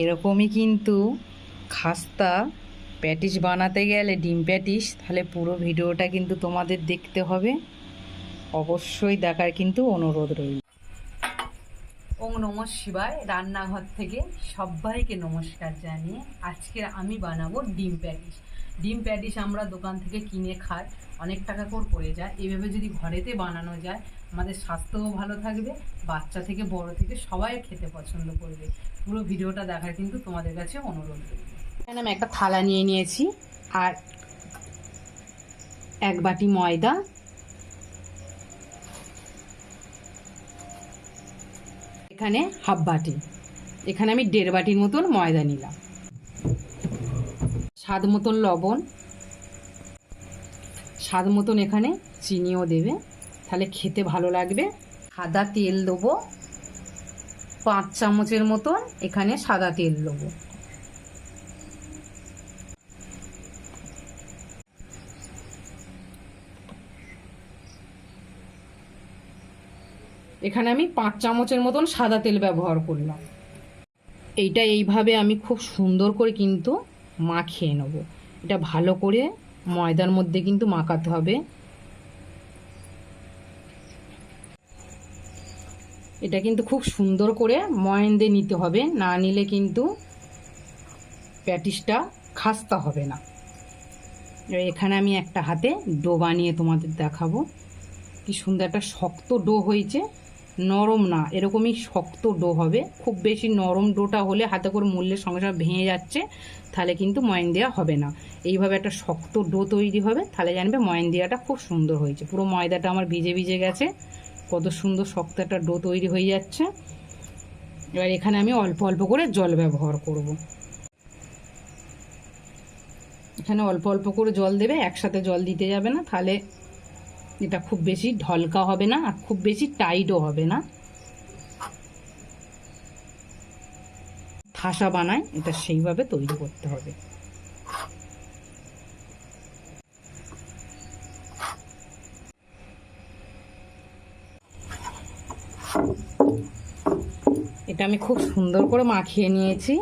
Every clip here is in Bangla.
এরকমই কিন্তু খাস্তা, প্যাটিস বানাতে গেলে ডিম প্যাটিস, তাহলে পুরো ভিডিওটা কিন্তু তোমাদের দেখতে হবে। অবশ্যই দেখার কিন্তু অনুরোধ রইল। ওং নম শিবায়, রান্নাঘর থেকে সবাইকে নমস্কার জানিয়ে আজকে আমি বানাবো ডিম প্যাটিস। ডিম প্যাটিস আমরা দোকান থেকে কিনে খাই। অনেক টাকা করে পড়ে যায়। এভাবে যদি ঘরেতে বানানো যায়, আমাদের স্বাস্থ্যও ভালো থাকবে। বাচ্চা থেকে, বড় থেকে সবাই খেতে পছন্দ করবে। পুরো ভিডিওটা দেখার কিন্তু তোমাদের কাছে অনুরোধ এখানে আমি একটা থালা নিয়ে নিয়েছি। আর এক বাটি ময়দা। এখানে হাফ বাটি। এখানে আমি দেড় বাটির মতন ময়দা নিলাম। স্বাদ মতন লবণ স্বাদ মতন এখানে চিনিও দেবে। তাহলে খেতে ভালো লাগবে। সাদা তেল দেবো। পাঁচ চামচের মতন এখানে সাদা তেল দেবো। এখানে আমি পাঁচ চামচের মতন সাদা তেল ব্যবহার করলাম। এইটা এইভাবে আমি খুব সুন্দর করে কিন্তু মাখিয়ে নেব। এটা ভালো করে ময়দার মধ্যে কিন্তু মাখাতে হবে। এটা কিন্তু খুব সুন্দর করে ময়ন নিতে হবে, না নিলে কিন্তু প্যাটিসটা খাস্তা হবে না। এখানে আমি একটা হাতে ডো বানিয়ে তোমাদের দেখাবো। কি সুন্দর একটা শক্ত ডো হয়েছে। নরম না, এরকমই শক্ত ডো হবে। খুব বেশি নরম ডোটা হলে হাতে করে মূল্যের সঙ্গে সঙ্গে ভেঙে যাচ্ছে, তাহলে কিন্তু ময়ন দেওয়া হবে না। এইভাবে একটা শক্ত ডো তৈরি হবে, তাহলে জানবে ময়ন দেওয়াটা খুব সুন্দর হয়েছে। পুরো ময়দাটা আমার ভিজে ভিজে গেছে, কত সুন্দর শক্ত একটা ডো তৈরি হয়ে যাচ্ছে। এবার এখানে আমি অল্প অল্প করে জল ব্যবহার করব। এখানে অল্প অল্প করে জল দেবে, একসাথে জল দিতে যাবে না, তাহলে এটা খুব বেশি ঢলকা হবে না আর খুব বেশি টাইটও হবে না। ঠাসা বানায়, এটা সেইভাবে তৈরি করতে হবে। এটা আমি খুব সুন্দর করে মাখিয়ে নিয়েছি।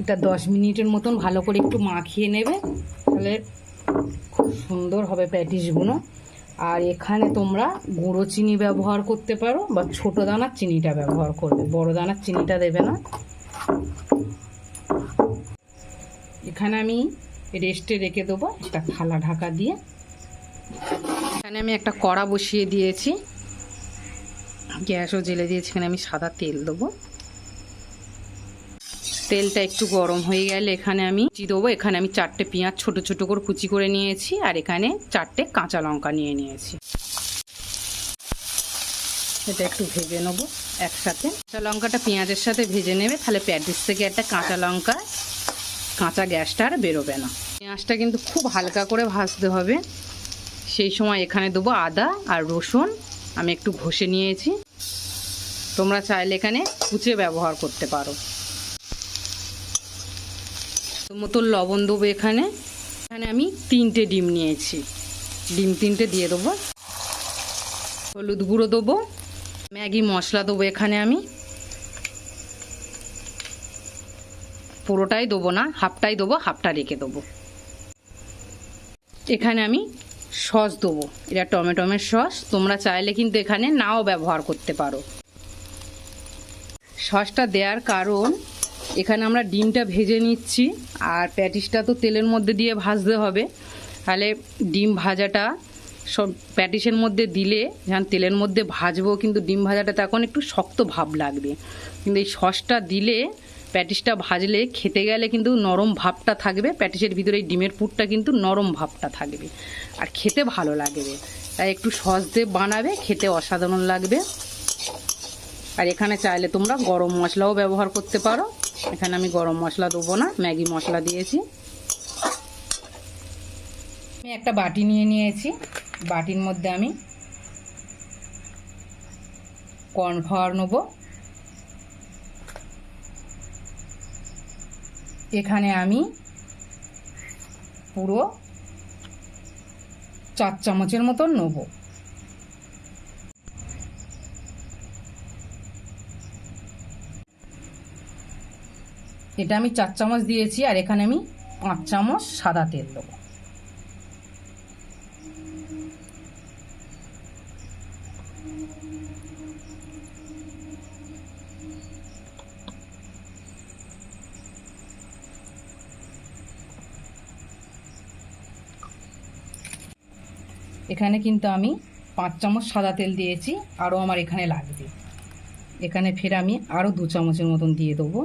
এটা দশ মিনিটের মতন ভালো করে একটু মাখিয়ে নেবে, তাহলে খুব সুন্দর হবে প্যাটিসগুলো। আর এখানে তোমরা গুঁড়ো চিনি ব্যবহার করতে পারো, বা ছোট দানার চিনিটা ব্যবহার করবে। বড় দানার চিনিটা দেবে না। এখানে আমি রেস্টে রেখে দেবো একটা থালা ঢাকা দিয়ে। এখানে আমি একটা কড়া বসিয়ে দিয়েছি। গ্যাসও জেলে দিয়েছি, এখানে আমি সাদা তেল দেবো। তেলটা একটু গরম হয়ে গেলে এখানে আমি কুচি দেবো। এখানে আমি চারটে পেঁয়াজ ছোট ছোট করে কুচি করে নিয়েছি আর এখানে চারটে কাঁচা লঙ্কা নিয়ে নিয়েছি। এটা একটু ভেজে নেব একসাথে। কাঁচা লঙ্কাটা পেঁয়াজের সাথে ভেজে নেবে, তাহলে প্যাটিস থেকে একটা কাঁচা লঙ্কা, কাঁচা গ্যাসটা আর বেরোবে না। পেঁয়াজটা কিন্তু খুব হালকা করে ভাজতে হবে। সেই সময় এখানে দেবো আদা আর রসুন। আমি একটু ঘষে নিয়েছি। তোমরা চাইলে এখানে কুচে ব্যবহার করতে পারো। মতো লবণ দেবো এখানে। এখানে আমি তিনটে ডিম নিয়েছি। ডিম তিনটে দিয়ে দেবো। হলুদ গুঁড়ো দেবো। ম্যাগি মশলা দেবো এখানে আমি। পুরোটাই দেবো না, হাফটাই দেবো, হাফটা রেখে দেবো। এখানে আমি সস দেবো। এটা টমেটোমের সস। তোমরা চাইলে কিন্তু এখানে নাও ব্যবহার করতে পারো। সসটা দেওয়ার কারণ এখানে আমরা ডিমটা ভেজে নিচ্ছি, আর প্যাটিসটা তো তেলের মধ্যে দিয়ে ভাজতে হবে। তাহলে ডিম ভাজাটা সব প্যাটিসের মধ্যে দিলে যখন তেলের মধ্যে ভাজবো, কিন্তু ডিম ভাজাটা তখন একটু শক্ত ভাব লাগবে। কিন্তু এই সসটা দিলে, প্যাটিসটা ভাজলে খেতে গেলে কিন্তু নরম ভাবটা থাকবে, প্যাটিসের ভিতরে এই ডিমের পুরটা কিন্তু নরম ভাবটা থাকবে। আর খেতে ভালো লাগবে। তাই একটু সস দিয়ে বানাবে, খেতে অসাধারণ লাগবে। আর এখানে চাইলে তোমরা গরম মশলাও ব্যবহার করতে পারো। এখানে আমি গরম মশলা দেবো না, ম্যাগি মশলা দিয়েছি। আমি একটা বাটি নিয়ে নিয়েছি। বাটির মধ্যে আমি কর্নফ্লাওয়ার নেব। এখানে আমি পুরো চার চামচের মতন নেব। এটা আমি চার চামচ দিয়েছি, আর এখানে আমি পাঁচ চামচ সাদা তেল দেবো। এখানে কিন্তু আমি পাঁচ চামচ সাদা তেল দিয়েছি, আরও আমার এখানে লাগবে। এখানে ফের আমি আরও দু চামচের মতন দিয়ে দেবো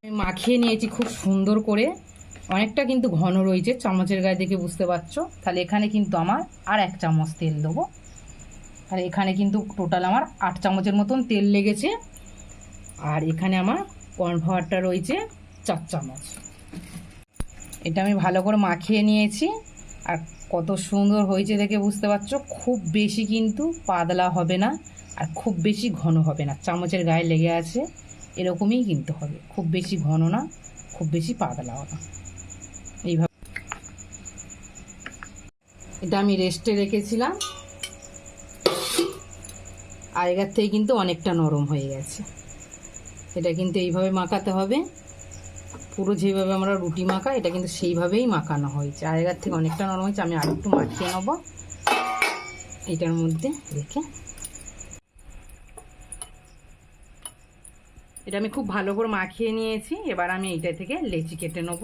আমি মাখিয়ে নিয়েছি খুব সুন্দর করে। অনেকটা কিন্তু ঘন রয়েছে, চামচের গায়ে দেখে বুঝতে পারছ। তাহলে এখানে কিন্তু আমার আর এক চামচ তেল দেবো। তাহলে এখানে কিন্তু টোটাল আমার আট চামচের মতন তেল লেগেছে। আর এখানে আমার কর্নফ্লাওয়ারটা রয়েছে চার চামচ। এটা আমি ভালো করে মাখিয়ে নিয়েছি। আর কত সুন্দর হয়েছে দেখে বুঝতে পারছ। খুব বেশি কিন্তু পাতলা হবে না, আর খুব বেশি ঘন হবে না। চামচের গায়ে লেগে আছে। এরকমই কিন্তু হবে। খুব বেশি ঘন না, খুব বেশি পাতলাও না। এইভাবে। এটা আমি রেস্টে রেখেছিলাম। আগেকার থেকে কিন্তু অনেকটা নরম হয়ে গেছে। এটা কিন্তু এইভাবে মাখাতে হবে। পুরো যেভাবে আমরা রুটি মাখা এটা কিন্তু সেইভাবেই মাখানো হয়েছে। আগেকার থেকে অনেকটা নরম হয়েছে, আমি আর একটু মাখিয়ে নেব। এটার মধ্যে রেখে এটা আমি খুব ভালো করে মাখিয়ে নিয়েছি। এবার আমি এইটা থেকে লেচি কেটে নেব।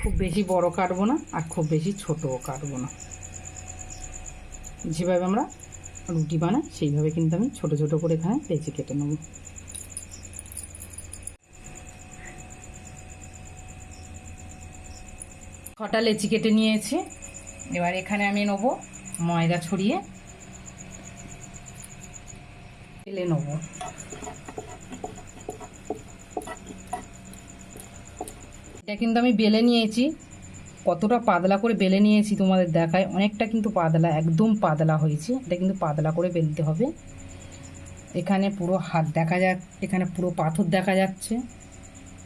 খুব বেশি বড় কাটবো না, আর খুব বেশি ছোটও কাটবো না। যেভাবে আমরা রুটি বানাই, সেইভাবে কিন্তু আমি ছোট ছোট করে এখানে লেচি কেটে নেব। ছটা লেচি কেটে নিয়েছি। এবার এখানে আমি নেব ময়দা ছড়িয়ে। তেলে নেব। এটা কিন্তু আমি বেলে নিয়েছি। কতটা পাতলা করে বেলে নিয়েছি তোমাদের দেখায়। অনেকটা কিন্তু পাতলা, একদম পাতলা হয়েছে। এটা কিন্তু পাতলা করে বেলতে হবে। এখানে পুরো হাত দেখা যাক এখানে পুরো পাথর দেখা যাচ্ছে।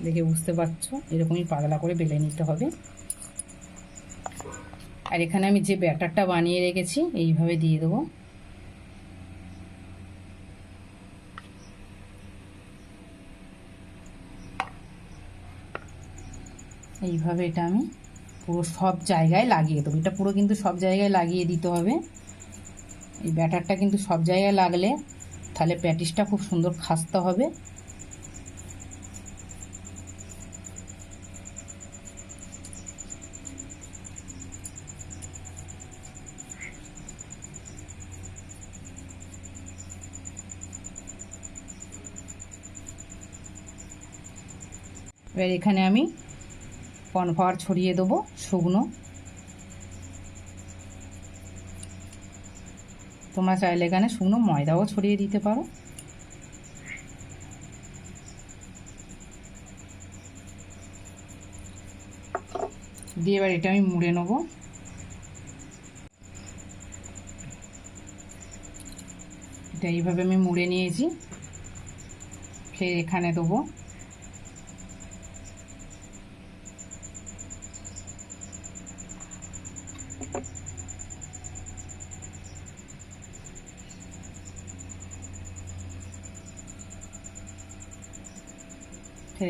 দেখে বুঝতে পারছ? এরকমই পাতলা করে বেলে নিতে হবে। আর এখানে আমি যে ব্যাটারটা বানিয়ে রেখেছি, এইভাবে দিয়ে দেবো। এইভাবে এটা আমি পুরো সব জায়গায় লাগিয়ে দেবো। এটা পুরো কিন্তু সব জায়গায় লাগিয়ে দিতে হবে। এই ব্যাটারটা কিন্তু সব জায়গায় লাগলে তাহলে প্যাটিসটা খুব সুন্দর খাস্তে হবে। এবার এখানে আমি কর্নফ্লাওয়ার ছড়িয়ে দেবো, শুকনো। তোমরা চাইলে এখানে শুকনো ময়দাও ছড়িয়ে দিতে পারো। দিয়ে এবার এটা আমি মুড়ে নেব। এটা এইভাবে আমি মুড়ে নিয়েছি। ফের এখানে দেবো।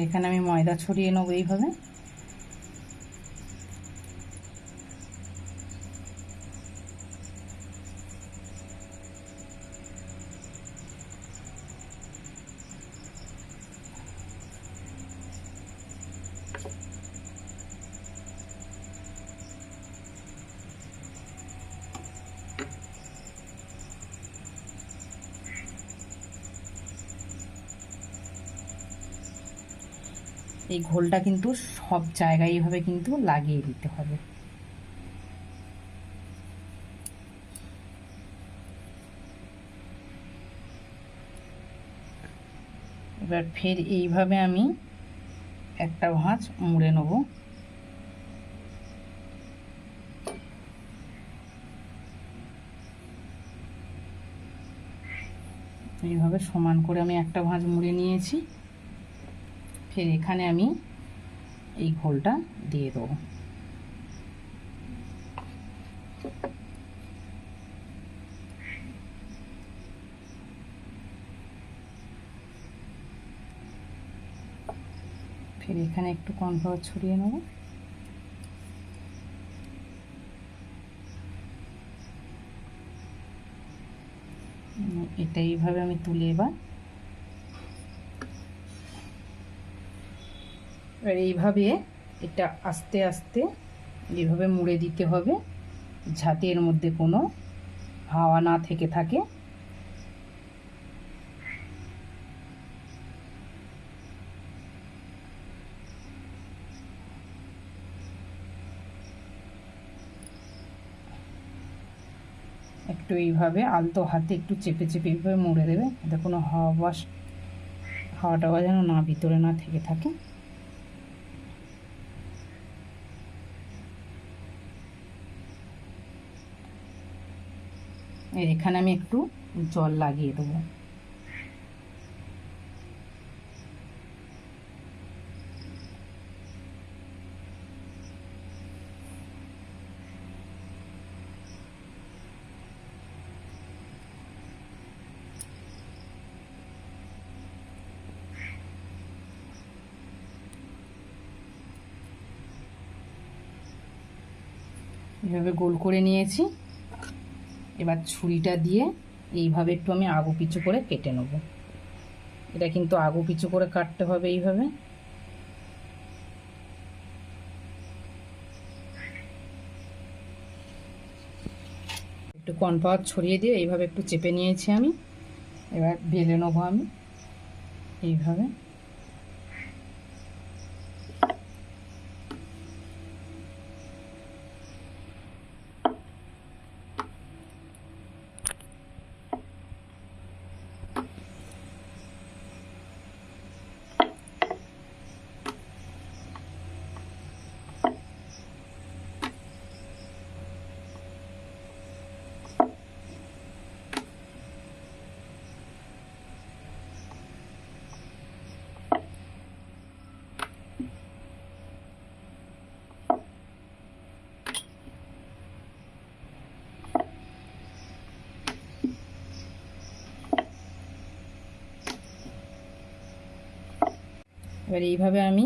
এখানে আমি ময়দা ছড়িয়ে নেব এইভাবে। এই ঘোলটা কিন্তু সব জায়গায় এইভাবে কিন্তু লাগিয়ে দিতে হবে। এবার ফের এইভাবে আমি একটা ভাঁজ মুড়ে নেব। এইভাবে সমান করে আমি একটা ভাঁজ মুড়ে নিয়েছি। ফের এখানে আমি এই ঘোলটা দিয়ে দেবো। ফের এখানে একটু কর্নফ্লাওয়ার ছড়িয়ে নেব। এটা এইভাবে আমি তুলে এবার এবার এইভাবে এটা আস্তে আস্তে এইভাবে মুড়ে দিতে হবে, যাতে এর মধ্যে কোনো হাওয়া না থেকে থাকে। একটু এইভাবে আলতো হাতে একটু চেপে চেপে এইভাবে মুড়ে দেবে, যাতে কোনো হাওয়া হাওয়া টাওয়া যেন না ভিতরে না থেকে থাকে। এখানে আমি একটু জল লাগিয়ে দেবো। এভাবে গোল করে নিয়েছি। এবার ছুরিটা দিয়ে এইভাবে একটু আমি আগু পিছু করে কেটে নেব। এটা কিন্তু আগু পিছু করে কাটতে হবে এইভাবে। একটু কর্নফ্লাওয়ার ছড়িয়ে দিয়ে এইভাবে একটু চেপে নিয়েছি আমি। এবার বেলে নেব আমি এইভাবে। এবার এইভাবে আমি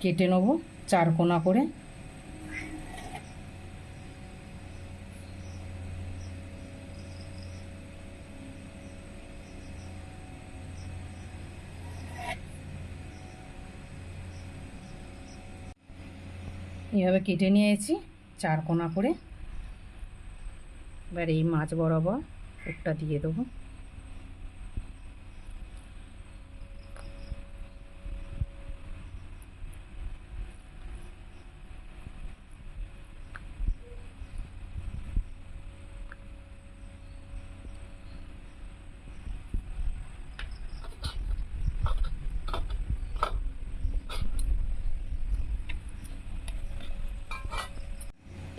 কেটে নেব চার কোনা করে। এইভাবে কেটে নিয়েছি চার কোনা করে। এবার এই মাছ বরাবর একটা দিয়ে দেবো।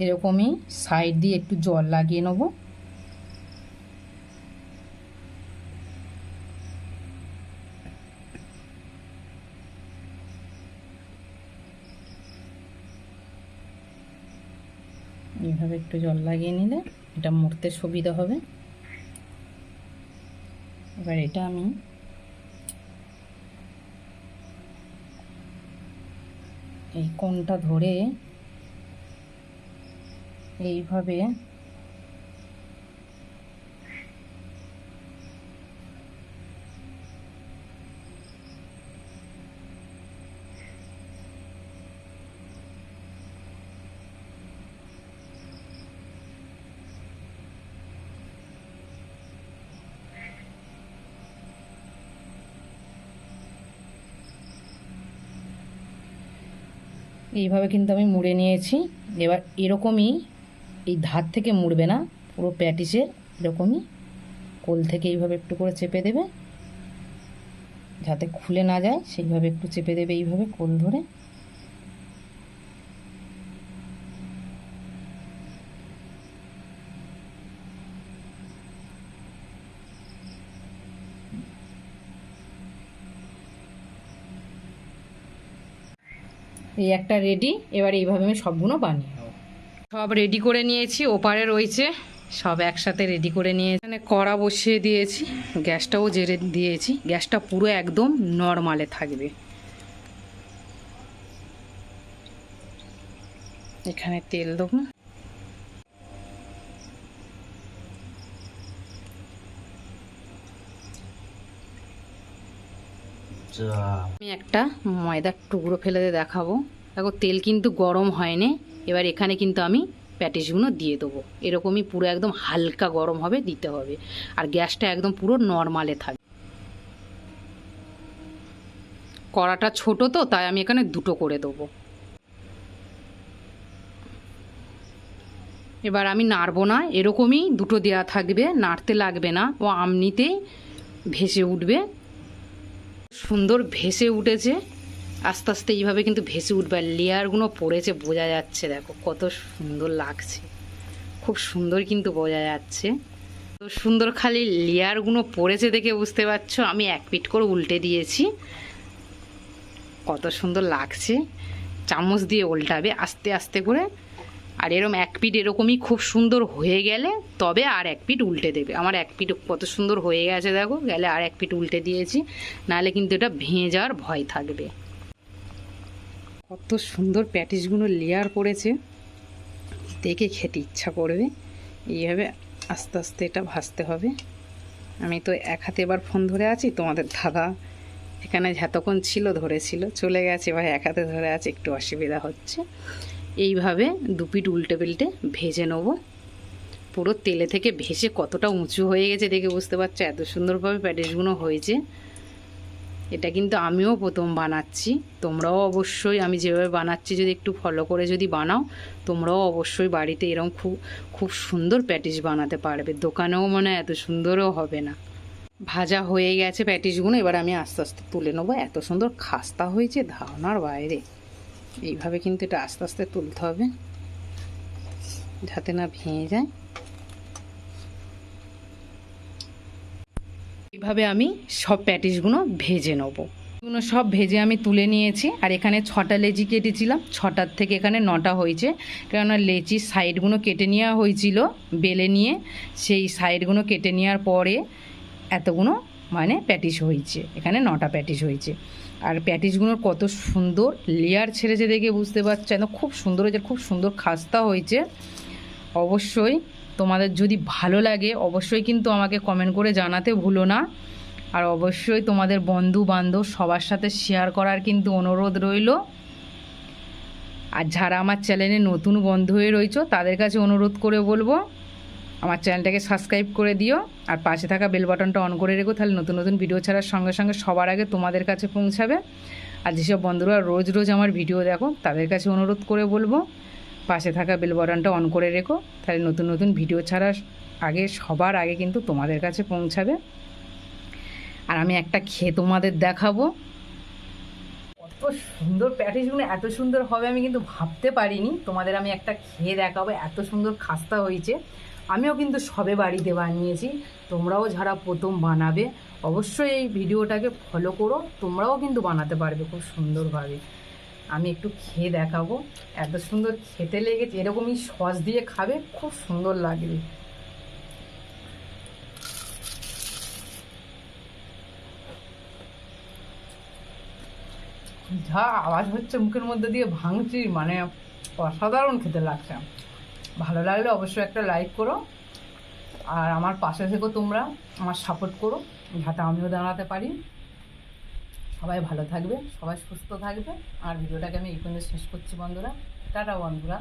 এরকমই সাইড দিয়ে একটু জল লাগিয়ে নেব। এইভাবে একটু জল লাগিয়ে নিলে এটা মুড়তে সুবিধা হবে। এবার এটা আমি এই কোনটা ধরে এইভাবে। এইভাবে কিন্তু আমি মুড়ে নিয়েছি। এবার এরকমই এই ধার থেকে মুড়বে না, পুরো প্যাটিসের এরকমই কোল থেকে এইভাবে একটু করে চেপে দেবে। যাতে খুলে না যায়, সেইভাবে একটু চেপে দেবে, এইভাবে কোল ধরে। এই একটা রেডি এবার এইভাবে আমি সবগুলো বানিয়ে সব রেডি করে নিয়েছি ওপারে রয়েছে সব একসাথে রেডি করে নিয়ে এখানে কড়া বসিয়ে দিয়েছি গ্যাসটাও জেরে দিয়েছি গ্যাসটা পুরো একদম নর্মালে থাকবে। এখানে তেল দেবো। আমি একটা ময়দার টুকরো ফেলে দিয়ে দেখাবো। দেখো, তেল কিন্তু গরম হয়নি। এবার এখানে কিন্তু আমি প্যাটিসগুলো দিয়ে দেবো। এরকমই পুরো একদম হালকা গরম হবে, দিতে হবে। আর গ্যাসটা একদম পুরো নর্মালে থাকবে কড়াটা ছোট তো, তাই আমি এখানে দুটো করে দেবো। এবার আমি নাড়বো না, এরকমই দুটো দেয়া থাকবে, নাড়তে লাগবে না। ও আমনিতেই ভেসে উঠবে। সুন্দর ভেসে উঠেছে। আস্তে আস্তে এইভাবে কিন্তু ভেসে উঠবে। লেয়ারগুলো পড়েছে, বোঝা যাচ্ছে, দেখো কত সুন্দর লাগছে। খুব সুন্দর কিন্তু বোঝা যাচ্ছে। তো সুন্দর খালি লেয়ারগুলো পড়েছে দেখে বুঝতে পারছ, আমি এক পিট করে উল্টে দিয়েছি। কত সুন্দর লাগছে। চামচ দিয়ে উল্টাবে আস্তে আস্তে করে। আর এরম এক পিট এরকমই খুব সুন্দর হয়ে গেলে তবে আর এক পিট উল্টে দেবে। আমার এক পিট কত সুন্দর হয়ে গেছে, দেখো। গেলে আর এক পিট উল্টে দিয়েছি, নাহলে কিন্তু এটা ভেঙে যাওয়ার ভয় থাকবে। কত সুন্দর প্যাটিসগুলো লেয়ার করেছে। দেখে খেতে ইচ্ছা করবে। এইভাবে আস্তে আস্তে এটা ভাজতে হবে। আমি তো এক হাতে এবার ফোন ধরে আছি, তোমাদের দাদা এখানে যতক্ষণ ছিল ধরেছিল। চলে গেছে এবার এক হাতে ধরে আছে, একটু অসুবিধা হচ্ছে। এইভাবে দুপিট উল্টে পাল্টে ভেজে নেব। পুরো তেলে থেকে ভেসে কতটা উঁচু হয়ে গেছে দেখে বুঝতে পারছ, এত সুন্দরভাবে প্যাটিসগুলো হয়েছে। এটা কিন্তু আমিও প্রথম বানাচ্ছি। তোমরাও অবশ্যই আমি যেভাবে বানাচ্ছি যদি একটু ফলো করে যদি বানাও, তোমরাও অবশ্যই বাড়িতে এরকম খুব খুব সুন্দর প্যাটিস বানাতে পারবে। দোকানেও মনে এত সুন্দরও হবে না। ভাজা হয়ে গেছে প্যাটিসগুলো, এবার আমি আস্তে আস্তে তুলে নেব। এত সুন্দর খাস্তা হয়েছে ধারণার বাইরে। এইভাবে কিন্তু এটা আস্তে আস্তে তুলতে হবে। যাতে না ভেঙে যায়। এইভাবে আমি সব প্যাটিসগুলো ভেজে নেব। এগুলো সব ভেজে আমি তুলে নিয়েছি, আর এখানে ছটা লেচি কেটেছিলাম। ছটার থেকে এখানে নটা হয়েছে, কেননা লেচির সাইডগুলো কেটে নেওয়া হয়েছিল বেলে নিয়ে। সেই সাইডগুলো কেটে নেওয়ার পরে এতগুলো মানে প্যাটিস হয়েছে, এখানে নটা প্যাটিস হয়েছে। আর প্যাটিসগুলোর কত সুন্দর লেয়ার ছেড়েছে দেখে বুঝতে পারছ একদম খুব সুন্দর হয়েছে, খুব সুন্দর খাস্তা হয়েছে। অবশ্যই তোমাদের যদি ভালো লাগে, অবশ্যই কিন্তু আমাকে কমেন্ট করে জানাতে ভুলো না। আর অবশ্যই তোমাদের বন্ধু বান্ধব সবার সাথে শেয়ার করার কিন্তু অনুরোধ রইল। আর যারা আমার চ্যানেলে নতুন বন্ধু হয়ে রয়েছো, তাদের কাছে অনুরোধ করে বলব, আমার চ্যানেলটাকে সাবস্ক্রাইব করে দিও। আর পাশে থাকা বেল বাটনটা অন করে রেখো, তাহলে নতুন নতুন ভিডিও ছাড়ার সঙ্গে সঙ্গে সবার আগে তোমাদের কাছে পৌঁছাবে। আর যেসব বন্ধুরা রোজ রোজ আমার ভিডিও দেখো, তাদের কাছে অনুরোধ করে বলব পাশে থাকা বেল বাটনটা অন করে রেখো। তাহলে নতুন নতুন ভিডিও ছাড়ার আগে, সবার আগে কিন্তু তোমাদের কাছে পৌঁছাবে। আর আমি একটা খেয়ে তোমাদের দেখাবো। কত সুন্দর প্যাটিসগুলো এত সুন্দর হবে আমি কিন্তু ভাবতে পারিনি। তোমাদের আমি একটা খেয়ে দেখাবো, এত সুন্দর খাস্তা হয়েছে। আমিও কিন্তু সবে বাড়িতে বানিয়েছি, তোমরাও যারা প্রথম বানাবে, অবশ্যই এই ভিডিওটাকে ফলো করো, তোমরাও কিন্তু বানাতে পারবে খুব সুন্দরভাবে। আমি একটু খেয়ে দেখাবো। এত সুন্দর খেতে লেগেছে, এরকমই সস দিয়ে খাবে, খুব সুন্দর লাগবে। যা আওয়াজ হচ্ছে মুখের মধ্যে দিয়ে ভাঙছি মানে অসাধারণ খেতে লাগছে। ভালো লাগলে অবশ্যই একটা লাইক করো, আর আমার পাশে থেকো তোমরা, আমার সাপোর্ট করো, যাতে আমিও দাঁড়াতে পারি। সবাই ভালো থাকবে, সবাই সুস্থ থাকবে। আর ভিডিওটাকে আমি পর্যন্ত শেষ করছি বন্ধুরা। টাটা বন্ধুরা।